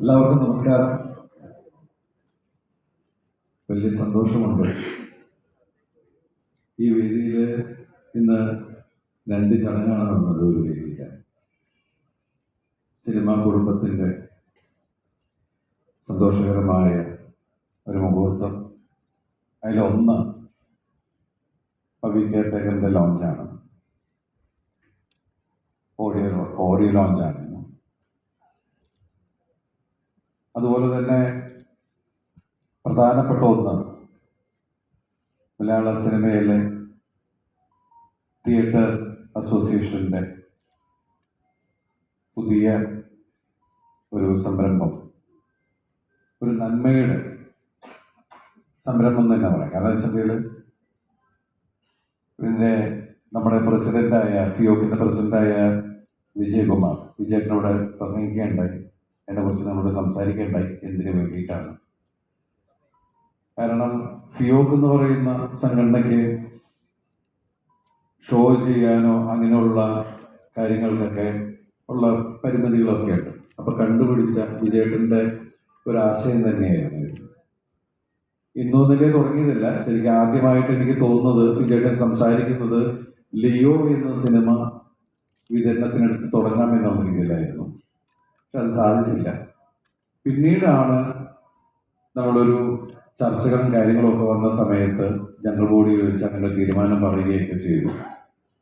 എല്ലാവർക്കും നമസ്കാരം. വലിയ സന്തോഷമുണ്ട്. ഈ വേദിയിൽ ഇന്ന് രണ്ട് ചടങ്ങാണ് നടന്നത് ഒരു വേദിയിൽ സിനിമാ കുടുംബത്തിന്റെ സന്തോഷകരമായ ഒരു മുഹൂർത്തം. അതിലൊന്ന് പവി കെയർടേക്കറിന്റെ ലോഞ്ചാണ് ഓഡിയോ ഓഡിയോ ലോഞ്ചാണ് അതുപോലെ തന്നെ പ്രധാനപ്പെട്ട ഒന്ന് മലയാള സിനിമയിലെ തിയേറ്റർ അസോസിയേഷന്റെ പുതിയ ഒരു സംരംഭം. ഒരു നന്മയുടെ സംരംഭം തന്നെ പറയാം. കാരണം ഇതിന്റെ നമ്മുടെ പ്രസിഡന്റായ ഫിയോക്കിന്റെ പ്രസിഡന്റായ വിജയകുമാർ വിജയനോട് പ്രസംഗിക്കുകയുണ്ടായി. അതിനെക്കുറിച്ച് നമ്മൾ സംസാരിക്കേണ്ടായി എന്തിനു വേണ്ടിയിട്ടാണ്. കാരണം ഫിയോക്ക് എന്ന് പറയുന്ന സംഘടനയ്ക്ക് ഷോ ചെയ്യാനോ അങ്ങനെയുള്ള കാര്യങ്ങൾക്കൊക്കെ ഉള്ള പരിമിതികളൊക്കെ ഉണ്ട്. അപ്പൊ കണ്ടുപിടിച്ച വിജയേട്ടന്റെ ഒരാശയം തന്നെയായിരുന്നു ഇന്നോ ഇന്നൊന്നിലേ തുടങ്ങിയതല്ല. ശരിക്കും ആദ്യമായിട്ട് എനിക്ക് തോന്നുന്നത് വിജയേട്ടൻ സംസാരിക്കുന്നത് ലിയോ എന്ന സിനിമ വിതരണത്തിനടുത്ത് തുടങ്ങാം എന്നുള്ള രീതിയിലായിരുന്നു. പക്ഷെ അത് സാധിച്ചില്ല. പിന്നീടാണ് നമ്മളൊരു ചർച്ചകളും കാര്യങ്ങളും ഒക്കെ വന്ന സമയത്ത് ജനറൽ ബോഡിയിൽ വെച്ച് അങ്ങനെ തീരുമാനം പറയുകയൊക്കെ ചെയ്തു.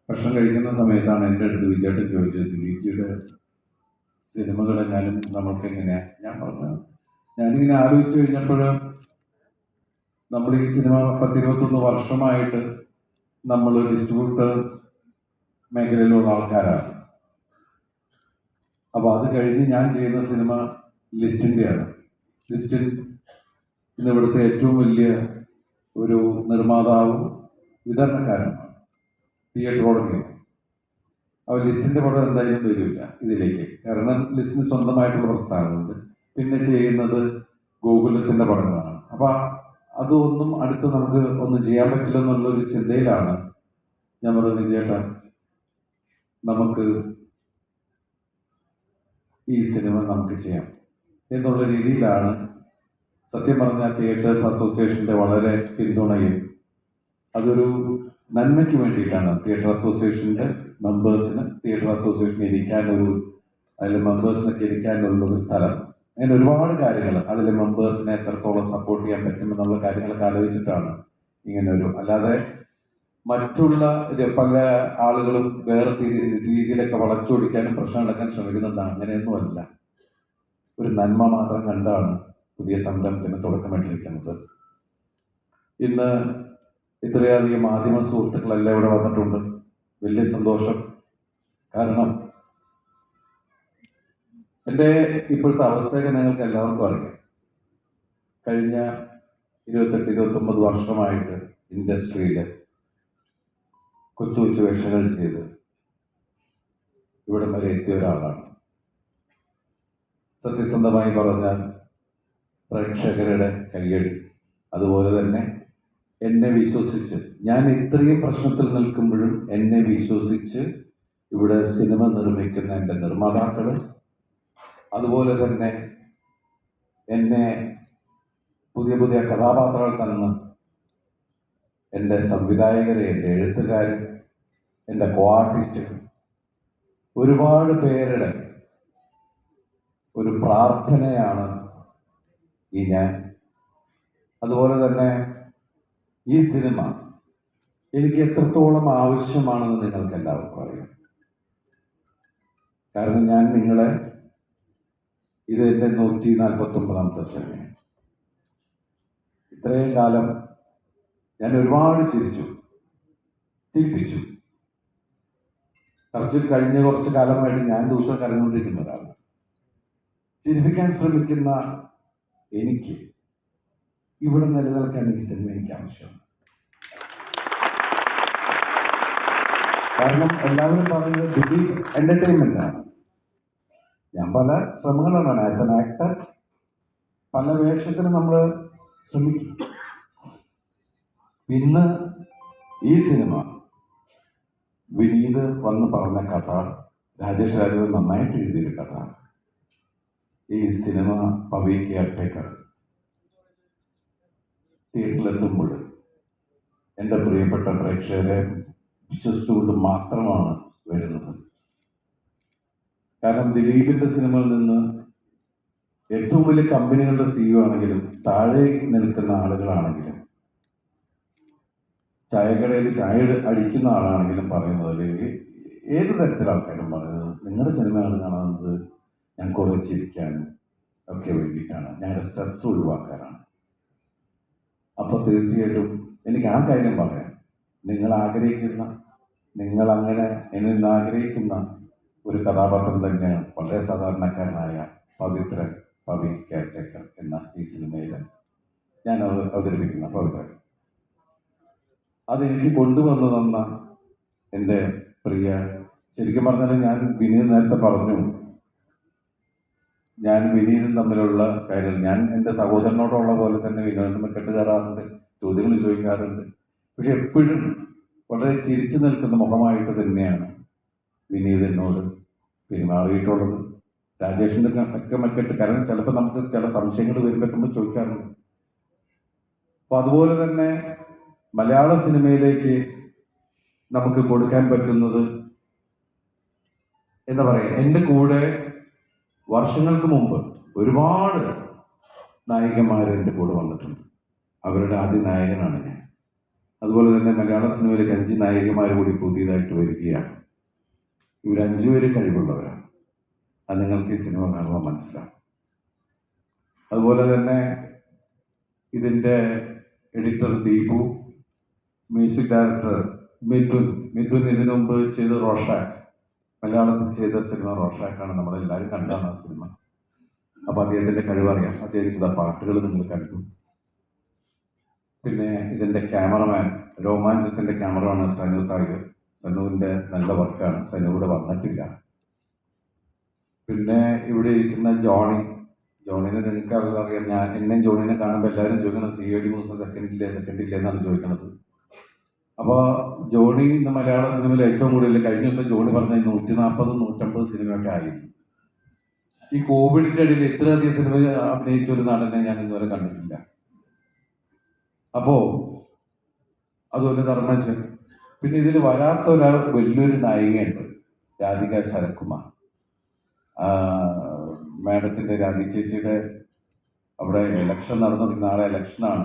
ഭക്ഷണം കഴിക്കുന്ന സമയത്താണ് എന്റെ അടുത്ത് വിജയേട്ടൻ ചോദിച്ചത് ദിലീപ്ജിയുടെ സിനിമകളെങ്ങാനും നമുക്ക് എങ്ങനെയാ ഞാൻ പറഞ്ഞു ഞാനിങ്ങനെ ആലോചിച്ച് കഴിഞ്ഞപ്പോൾ നമ്മൾ ഈ സിനിമ പത്തിരുപത്തൊന്ന് വർഷമായിട്ട് നമ്മൾ ഡിസ്ട്രിബ്യൂട്ടേഴ്സ് മേഖലയിലുള്ള ആൾക്കാരാണ്. അപ്പോൾ അത് കഴിഞ്ഞ് ഞാൻ ചെയ്യുന്ന സിനിമ ലിസ്റ്റിന്റെയാണ് ലിസ്റ്റിൽ ഇന്ന് ഇവിടുത്തെ ഏറ്റവും വലിയ ഒരു നിർമ്മാതാവും വിതരണക്കാരനുമാണ് തിയേറ്റർ ഉടമയും അപ്പോൾ ലിസ്റ്റിന്റെ പടം എന്തായാലും വരില്ല ഇതിലേക്ക്. കാരണം ലിസ്റ്റിന് സ്വന്തമായിട്ടുള്ള പ്രസ്ഥാനമുണ്ട് പിന്നെ ചെയ്യുന്നത് ഗോകുലത്തിന്റെ പടങ്ങളാണ്. അപ്പോൾ അതൊന്നും അടുത്ത് നമുക്ക് ഒന്നും ചെയ്യാൻ പറ്റില്ല എന്നുള്ളൊരു ചിന്തയിലാണ് ഞാൻ പറഞ്ഞു ചേട്ടാ നമുക്ക് ഈ സിനിമ നമുക്ക് ചെയ്യാം. എന്നുള്ള രീതിയിലാണ് സത്യം പറഞ്ഞാൽ തിയേറ്റേഴ്സ് അസോസിയേഷന്റെ വളരെ പിന്തുണയും അതൊരു നന്മയ്ക്ക് വേണ്ടിയിട്ടാണ് തിയേറ്റർ അസോസിയേഷന്റെ മെമ്പേഴ്സിന് തിയേറ്റർ അസോസിയേഷൻ ഇരിക്കാനൊരു അതിൽ മെമ്പേഴ്സിനൊക്കെ ഇരിക്കാനുള്ള ഒരു സ്ഥലം. അങ്ങനെ ഒരുപാട് കാര്യങ്ങൾ അതിൽ മെമ്പേഴ്സിനെ എത്രത്തോളം സപ്പോർട്ട് ചെയ്യാൻ പറ്റുമെന്നുള്ള കാര്യങ്ങളൊക്കെ ആലോചിച്ചിട്ടാണ് ഇങ്ങനെ ഒരു അല്ലാതെ മറ്റുള്ള പല ആളുകളും വേറെ രീതിയിലൊക്കെ വളച്ചൊടിക്കാനും പ്രശ്നം ഉണ്ടാക്കാൻ ശ്രമിക്കുന്നുണ്ട്. അങ്ങനെയൊന്നുമല്ല ഒരു നന്മ മാത്രം കണ്ടാണ് പുതിയ സംരംഭത്തിന് തുടക്കമിട്ടിരിക്കുന്നത് ഇന്ന് ഇത്രയധികം മാധ്യമ സുഹൃത്തുക്കളെല്ലാം ഇവിടെ വന്നിട്ടുണ്ട്. വലിയ സന്തോഷം. കാരണം എന്റെ ഇപ്പോഴത്തെ അവസ്ഥയൊക്കെ നിങ്ങൾക്ക് എല്ലാവർക്കും അറിയാം. കഴിഞ്ഞ ഇരുപത്തെട്ട് ഇരുപത്തൊമ്പത് വർഷമായിട്ട് ഇൻഡസ്ട്രിയിൽ കൊച്ചു കൊച്ചു വേഷങ്ങൾ ചെയ്ത് ഇവിടം വരെ എത്തിയ ഒരാളാണ്. സത്യസന്ധമായി പറഞ്ഞാൽ പ്രേക്ഷകരുടെ കയ്യടി അതുപോലെ തന്നെ എന്നെ വിശ്വസിച്ച് ഞാൻ ഇത്രയും പ്രശ്നത്തിൽ നിൽക്കുമ്പോഴും എന്നെ വിശ്വസിച്ച് ഇവിടെ സിനിമ നിർമ്മിക്കുന്ന എന്റെ നിർമ്മാതാക്കൾ അതുപോലെ തന്നെ എന്നെ പുതിയ പുതിയ കഥാപാത്രങ്ങൾ തന്ന് എന്റെ സംവിധായകരെ എന്റെ എഴുത്തുകാരൻ എന്റെ കോ ആർട്ടിസ്റ്റുകൾ ഒരുപാട് പേരുടെ ഒരു പ്രാർത്ഥനയാണ് ഈ ഞാൻ. അതുപോലെ തന്നെ ഈ സിനിമ എനിക്ക് എത്രത്തോളം ആവശ്യമാണെന്ന് നിങ്ങൾക്ക് എല്ലാവർക്കും അറിയാം. കാരണം ഞാൻ നിങ്ങളെ ഇത് എന്റെ നൂറ്റി നാൽപ്പത്തി ഒമ്പതാമത്തെ സിനിമയാണ്. ഇത്രയും കാലം ഞാൻ ഒരുപാട് ചിരിച്ചു. ചിരിപ്പിച്ചു. കുറച്ച് കഴിഞ്ഞ കുറച്ച് കാലമായിട്ട് ഞാൻ ദിവസം കരഞ്ഞുകൊണ്ടിരിക്കുന്ന ഒരാളാണ് ചിരിപ്പിക്കാൻ ശ്രമിക്കുന്ന എനിക്ക് ഇവിടെ നിലനിൽക്കാൻ ഈ സിനിമ എനിക്ക് ആവശ്യമാണ്. കാരണം എല്ലാവരും പറയുന്നത് ഡിഗ്രി എന്റർടൈൻമെന്റ് ആണ്. ഞാൻ പല ശ്രമങ്ങളാണ്. ആസ് എൻ ആക്ടർ പല വേഷത്തിന് നമ്മൾ ശ്രമിക്കും. ഇന്ന് ഈ സിനിമ വിനീത് വന്ന് പറഞ്ഞ കഥ രാജേഷ് രാജു നന്നായിട്ട് എഴുതിയൊരു കഥ. ഈ സിനിമ പവി കെയർടേക്കർ തിയേറ്ററിലെത്തുമ്പോൾ എന്റെ പ്രിയപ്പെട്ട പ്രേക്ഷകരെ വിശ്വസിച്ചുകൊണ്ട് മാത്രമാണ് വരുന്നത്. കാരണം ദിലീപിന്റെ സിനിമയിൽ നിന്ന് ഏറ്റവും വലിയ കമ്പനികളുടെ സിഇഒ ആണെങ്കിലും താഴെ നിൽക്കുന്ന ആളുകളാണെങ്കിലും ചായക്കടയിൽ ചായ അടിക്കുന്ന ആളാണെങ്കിലും പറയുന്നത് അല്ലെങ്കിൽ ഏത് തരത്തിലുള്ള ആൾക്കാരും പറയുന്നത്? നിങ്ങളുടെ സിനിമയാണ് കാണുന്നത് ഞാൻ കുറേ ചിരിക്കാനും ഒക്കെ വേണ്ടിയിട്ടാണ്. ഞങ്ങളുടെ സ്ട്രെസ് ഒഴിവാക്കാനാണ്. അപ്പോൾ തീർച്ചയായിട്ടും എനിക്ക് ആ കാര്യം പറയാം. നിങ്ങൾ ആഗ്രഹിക്കുന്ന നിങ്ങൾ അങ്ങനെ എന്നിൽ ആഗ്രഹിക്കുന്ന ഒരു കഥാപാത്രം തന്നെയാണ് വളരെ സാധാരണക്കാരനായ പവിത്രൻ പവി കേട്ടേക്കർ എന്ന ഈ സിനിമയിൽ ഞാൻ അവതരിപ്പിക്കുന്ന പവിത്രൻ. അതെനിക്ക് കൊണ്ടുവന്നു തന്ന എന്റെ പ്രിയ. ശരിക്കും പറഞ്ഞാൽ ഞാൻ വിനീത് നേരത്തെ പറഞ്ഞു. ഞാൻ വിനീതും തമ്മിലുള്ള കാര്യങ്ങൾ ഞാൻ എന്റെ സഹോദരനോടുള്ള പോലെ തന്നെ വിനോദം കെട്ടുകയറാറുണ്ട് ചോദ്യങ്ങൾ ചോദിക്കാറുണ്ട്. പക്ഷെ എപ്പോഴും വളരെ ചിരിച്ചു നിൽക്കുന്ന മുഖമായിട്ട് തന്നെയാണ് വിനീത് എന്നോട് പെരുമാറിയിട്ടുള്ളത്. രാജേഷിന്റെ ഒക്കെ മറ്റിട്ട് കാരണം ചിലപ്പോൾ നമുക്ക് ചില സംശയങ്ങൾ വരുമ്പോൾ ചോദിക്കാറുണ്ട്. അപ്പോൾ അതുപോലെ തന്നെ മലയാള സിനിമയിലേക്ക് നമുക്ക് കൊടുക്കാൻ പറ്റുന്നത് എന്താ പറയുക എന്റെ കൂടെ വർഷങ്ങൾക്ക് മുമ്പ് ഒരുപാട് നായികമാർ എന്റെ കൂടെ വന്നിട്ടുണ്ട്. അവരുടെ ആദ്യ നായകനാണ് ഞാൻ. അതുപോലെ തന്നെ മലയാള സിനിമയിലേക്ക് അഞ്ച് നായികമാർ കൂടി പുതിയതായിട്ട് വരികയാണ്. ഇവർ അഞ്ചുപേര് കഴിവുള്ളവരാണ്. അത് നിങ്ങൾക്ക് ഈ സിനിമ കാണുമ്പോൾ മനസ്സിലാവും. അതുപോലെ തന്നെ ഇതിന്റെ editor Deepu music director Mithun. Mithun ഇതിനു മുമ്പ് ചെയ്ത റോഷാക്ക്. മലയാളത്തിൽ ചെയ്ത സിനിമ റോഷാക്കാണ് നമ്മളെല്ലാവരും കണ്ടാണ് ആ സിനിമ. അപ്പോൾ അദ്ദേഹത്തിന്റെ കഴിവറിയാം അദ്ദേഹം ചെയ്ത പാട്ടുകൾ നിങ്ങൾ കണ്ടു. പിന്നെ ഇതിന്റെ ക്യാമറമാൻ രോമാഞ്ചത്തിന്റെ ക്യാമറമാണ് സനു തായർ സനുവിന്റെ നല്ല വർക്കാണ്. സനു ഇവിടെ വന്നിട്ടില്ല. പിന്നെ ഇവിടെ ഇരിക്കുന്ന ജോണി. ജോണിനെ നിങ്ങൾക്ക് അറിയാം ഞാൻ എന്നെയും ജോണിനെ കാണുമ്പോൾ എല്ലാവരും ചോദിക്കണം C I D Moosa second ഇല്ലേ? സെക്കൻഡ് ഇല്ലേ? എന്നാണ് ചോദിക്കുന്നത് അപ്പോൾ ജോണി ഇന്ന് മലയാള സിനിമയിൽ ഏറ്റവും കൂടുതൽ കഴിഞ്ഞ ദിവസം ജോണി പറഞ്ഞ നൂറ്റി നാൽപ്പത് നൂറ്റമ്പത് സിനിമയൊക്കെ ആയിരുന്നു ഈ കോവിഡിന്റെ ഇടയിൽ ഇത്രയധികം സിനിമ അഭിനയിച്ച ഒരു നടനെ ഞാൻ ഇന്നുവരെ കണ്ടിട്ടില്ല. അപ്പോ അതുപോലെ ധർമ്മജൻ പിന്നെ ഇതിൽ വരാത്ത ഒരാൾ വലിയൊരു നായികയുണ്ട് രാധിക ശരത്കുമാർ. മേഡത്തിന്റെ രാധി ചേച്ചിയുടെ അവിടെ ഇലക്ഷൻ നടന്നു നാളെ ഇലക്ഷനാണ്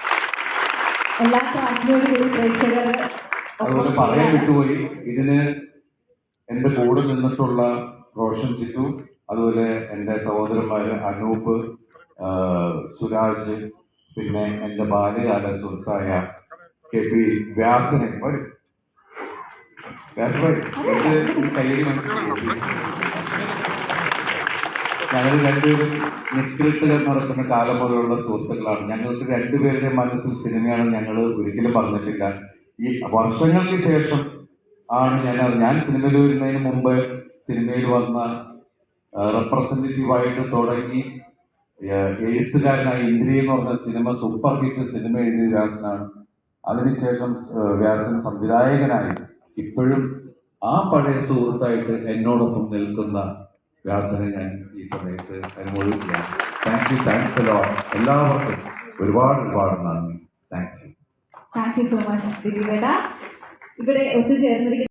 എല്ലാ അതുപോലെ പറയാൻ വിട്ടുപോയി. ഇതിന് എന്റെ കൂടെ നിന്നിട്ടുള്ള റോഷൻ ചിറ്റു അതുപോലെ എന്റെ സഹോദരന്മാര് അനൂപ് സുരാജ് പിന്നെ എന്റെ ബാല്യകാല സുഹൃത്തായ കെ പി വ്യാസനെ. വരും. വ്യാസഭായ് ഇത് കയ്യിൽ മനസ്സിലാക്കി ഞങ്ങൾ രണ്ടുപേരും നെറ്റിലിട്ട് നടക്കുന്ന കാലം മുതലുള്ള സുഹൃത്തുക്കളാണ്. ഞങ്ങൾക്ക് രണ്ടുപേരുടെ മനസ്സിൽ സിനിമയാണ് ഞങ്ങൾ ഒരിക്കലും പറഞ്ഞിട്ടില്ല ഈ വർഷങ്ങൾക്ക് ശേഷം ആണ് ഞാൻ ഞാൻ സിനിമയിൽ വരുന്നതിന് മുമ്പ് സിനിമയിൽ വന്ന റെപ്രസെന്റേറ്റീവായിട്ട് തുടങ്ങി എഴുത്തുകാരനായ ഇന്ദ്രിയ എന്ന് പറഞ്ഞ സിനിമ സൂപ്പർ ഹിറ്റ് സിനിമ എഴുതിയ വ്യാസനാണ് അതിനുശേഷം വ്യാസൻ സംവിധായകനായി. ഇപ്പോഴും ആ പഴയ സുഹൃത്തായിട്ട് എന്നോടൊപ്പം നിൽക്കുന്ന വ്യാസനെ ഞാൻ ഈ സമയത്ത് അനുമോദിക്കുകയാണ് താങ്ക് യു താങ്ക്സ് എല്ലോ എല്ലാവർക്കും ഒരുപാട് ഒരുപാട് നന്ദി. Thank you thank you so much ദിലീപേട്ട. ഇവിടെ ഒത്തുചേർന്നിരിക്കുന്ന